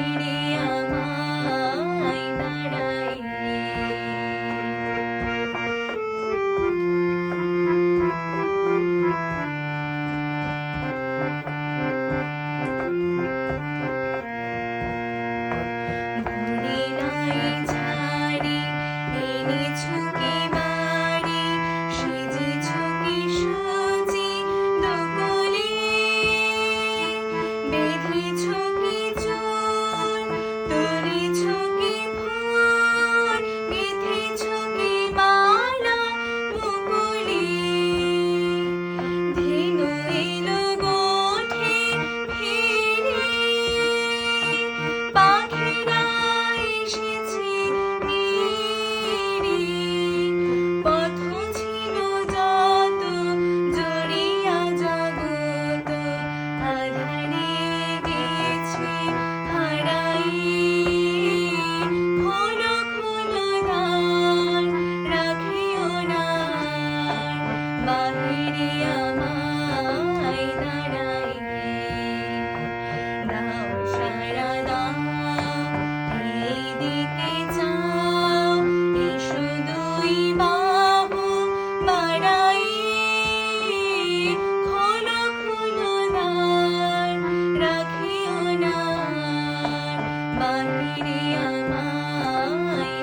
medium. বাহিরে আমায়